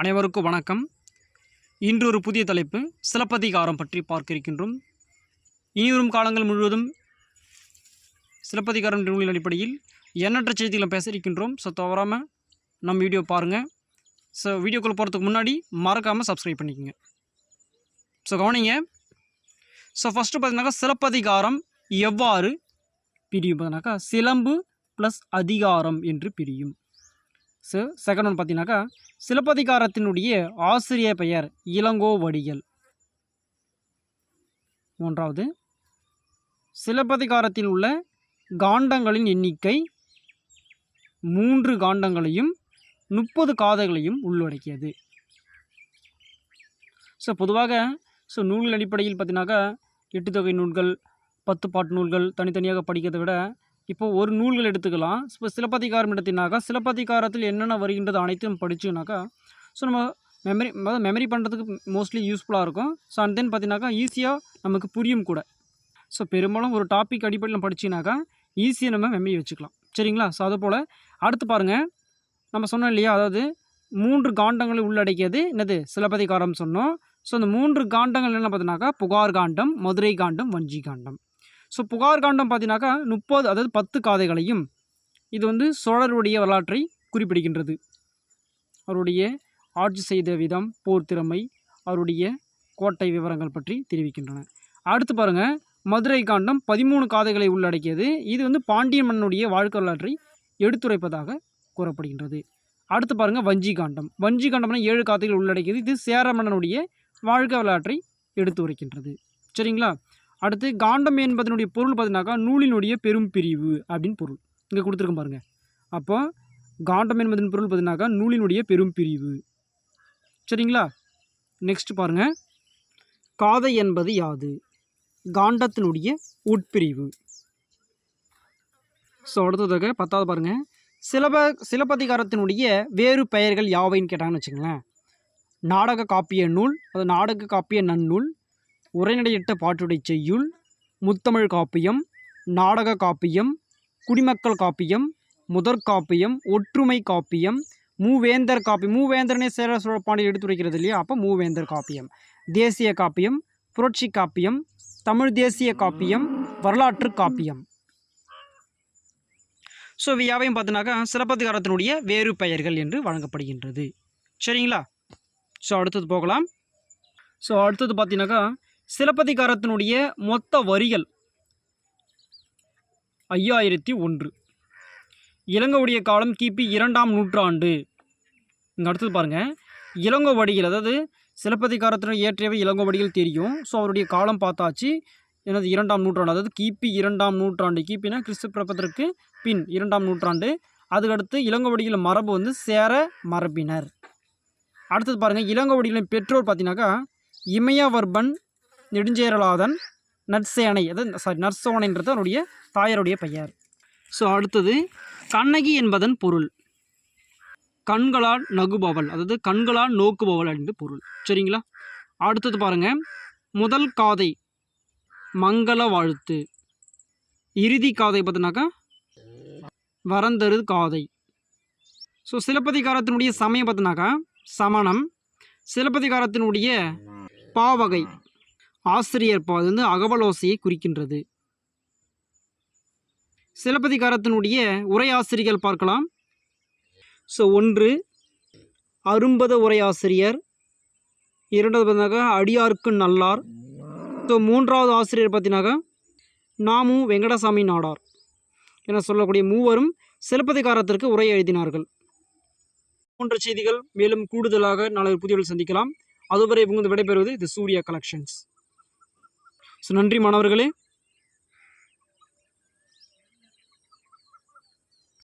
அனைவருக்கும் வணக்கம். இன்று ஒரு புதிய தலைப்பு சிலப்பதிகாரம் பற்றி பார்க்க இருக்கின்றோம் இனிவரும் காலங்கள் முழுவதும் சிலப்பதிகாரம் நூலின் அடிப்படையில் எண்ணற்ற செய்திகளை பேச இருக்கின்றோம் ஸோ தவறாமல் நம்ம வீடியோ பாருங்கள் ஸோ வீடியோக்குள்ளே போகிறதுக்கு முன்னாடி மறக்காமல் சப்ஸ்கிரைப் பண்ணிக்கோங்க. ஸோ கவனிங்க. ஸோ ஃபஸ்ட்டு பார்த்தீங்கன்னாக்கா சிலப்பதிகாரம் எவ்வாறு பிரியும்? பார்த்தீங்கன்னாக்கா சிலம்பு ப்ளஸ் அதிகாரம் என்று பிரியும். ஸோ செகண்ட் ஒன் பார்த்தீங்கன்னாக்கா சிலப்பதிகாரத்தினுடைய ஆசிரியர் பெயர் இளங்கோவடிகள் மூன்றாவது சிலப்பதிகாரத்தில் உள்ள காண்டங்களின் எண்ணிக்கை மூன்று காண்டங்களையும் முப்பது காதைகளையும் உள்ளடக்கியது. ஸோ பொதுவாக ஸோ நூல்கள் அடிப்படையில் பார்த்தீங்கன்னாக்கா எட்டு தொகை நூல்கள் பத்து பாட்டு நூல்கள் தனித்தனியாக படிக்கிறதை விட இப்போ ஒரு நூல்கள் எடுத்துக்கலாம். இப்போ சிலப்பதிகாரம் எடுத்தினாக்கா சிலப்பதிகாரத்தில் என்னென்ன வருகின்றது அனைத்தும் படிச்சுனாக்கா ஸோ நம்ம மெமரி அதாவது மெமரி பண்ணுறதுக்கு மோஸ்ட்லி யூஸ்ஃபுல்லாக இருக்கும். ஸோ அண்ட் தென் பார்த்தீங்கன்னாக்கா ஈஸியாக நமக்கு புரியும் கூட. ஸோ பெரும்பாலும் ஒரு டாபிக் அடிப்படையில் படிச்சினாக்கா ஈஸியாக நம்ம மெமரி வச்சுக்கலாம். சரிங்களா? ஸோ அது போல் அடுத்து பாருங்கள் நம்ம சொன்னோம் இல்லையா? அதாவது மூன்று காண்டங்களை உள்ளடக்கியது என்னது? சிலப்பதிகாரம் சொன்னோம். ஸோ அந்த மூன்று காண்டங்கள் என்ன பார்த்தீங்கன்னாக்கா புகார் காண்டம் மதுரை காண்டம் வஞ்சி காண்டம். ஸோ புகார் காண்டம் பார்த்தீங்கன்னாக்கா முப்பது அதாவது பத்து காதைகளையும் இது வந்து சோழருடைய வரலாற்றை குறிப்பிடுகின்றது. அவருடைய ஆட்சி செய்த விதம் போர் திறமை அவருடைய கோட்டை விவரங்கள் பற்றி தெரிவிக்கின்றன. அடுத்து பாருங்கள் மதுரை காண்டம் பதிமூணு காதைகளை உள்ளடக்கியது. இது வந்து பாண்டிய மன்னனுடைய வாழ்க்கை வரலாற்றை எடுத்துரைப்பதாக கூறப்படுகின்றது. அடுத்து பாருங்கள் வஞ்சி காண்டம். வஞ்சி காண்டம்னா ஏழு காதைகள் உள்ளடக்கியது. இது சேர மன்னனுடைய வாழ்க்கை வரலாற்றை எடுத்து உரைக்கின்றது சரிங்களா? அடுத்து காண்டம் என்பதனுடைய பொருள் பார்த்தீங்கன்னாக்கா நூலினுடைய பெரும் பிரிவு அப்படின்னு பொருள். இங்கே கொடுத்துருக்கோம் பாருங்கள் அப்போ காண்டம் என்பதன் பொருள் பார்த்தீங்கன்னாக்கா நூலினுடைய பெரும் பிரிவு. சரிங்களா? நெக்ஸ்ட் பாருங்கள் காதை என்பது யாது? காண்டத்தினுடைய உட்பிரிவு. ஸோ அடுத்ததாக பத்தாவது பாருங்கள் சிலப சிலப்பதிகாரத்தினுடைய வேறு பெயர்கள் யாவைன்னு கேட்டாங்கன்னு வச்சுங்களேன் நாடக காப்பிய நூல் அது நாடக காப்பிய நன்னூல் உரைநடையிட்ட பாட்டுடை செய்யுள் முத்தமிழ் காப்பியம் நாடக காப்பியம் குடிமக்கள் காப்பியம் முதற் காப்பியம் ஒற்றுமை காப்பியம் மூவேந்தர் காப்பியம். மூவேந்தரனே சேர சோழ பாண்டியர் எடுத்துரைக்கிறது இல்லையா? அப்போ மூவேந்தர் காப்பியம். தேசிய காப்பியம் புரட்சி காப்பியம் தமிழ் தேசிய காப்பியம் வரலாற்று காப்பியம். ஸோ இவை யாவையும் பார்த்தினாக்கா சிலப்பதிகாரத்தினுடைய வேறு பெயர்கள் என்று வழங்கப்படுகின்றது. சரிங்களா? ஸோ அடுத்தது போகலாம். ஸோ அடுத்தது பார்த்தீங்கன்னாக்கா சிலப்பதிகாரத்தினுடைய மொத்த வரிகள் ஐயாயிரத்தி ஒன்று. இளங்கோவுடைய காலம் கிபி இரண்டாம் நூற்றாண்டு. இங்கே அடுத்தது பாருங்கள் இளங்கோவடிகள் அதாவது சிலப்பதிகாரத்தில் இயற்றியவை இளங்கோவடிகள் தெரியும். ஸோ அவருடைய காலம் பார்த்தாச்சு. எனது இரண்டாம் நூற்றாண்டு. அதாவது கிபி இரண்டாம் நூற்றாண்டு. கிபினா கிறிஸ்து பிறப்பதற்கு பின் இரண்டாம் நூற்றாண்டு. அதுக்கடுத்து இளங்கோவடிகள் மரபு வந்து சேர மரபினர். அடுத்தது பாருங்கள் இளங்கோவடிகளின் பெற்றோர் பார்த்தீங்கன்னாக்கா இமயவர்பன் நெடுஞ்சேரலாதன் நற்சேனை அதாவது சாரி நற்சோனைன்றது அவருடைய தாயாருடைய பெயர். ஸோ அடுத்தது கண்ணகி என்பதன் பொருள். கண்களால் நகுபவள் அதாவது கண்களால் நோக்குபவள் என்று பொருள். சரிங்களா? அடுத்தது பாருங்கள் முதல் காதை மங்கள வாழ்த்து. இறுதி காதை பார்த்தினாக்கா வரந்தரு காதை. ஸோ சிலப்பதிகாரத்தினுடைய சமயம் பார்த்தினாக்கா சமணம் சிலப்பதிகாரத்தினுடைய பாவகை. ஆசிரியர் பாது வந்து அகவலோசையை குறிக்கின்றது. சிலப்பதிகாரத்தினுடைய உரையாசிரியர்கள் பார்க்கலாம். ஸோ ஒன்று அரும்பத உரையாசிரியர் இரண்டாவது பார்த்தினாக்கா அடியார்க்கு நல்லார். ஸோ மூன்றாவது ஆசிரியர் பார்த்தினாக்கா நாமு வெங்கடசாமி நாடார் என சொல்லக்கூடிய மூவரும் சிலப்பதிகாரத்திற்கு உரை எழுதினார்கள். போன்ற செய்திகள் மேலும் கூடுதலாக நாளை புதியவர்கள் சந்திக்கலாம். அதுவரை உங்களது விடைபெறுவது இது சூர்யா கலெக்ஷன்ஸ் ஸோ நன்றி மாணவர்களே.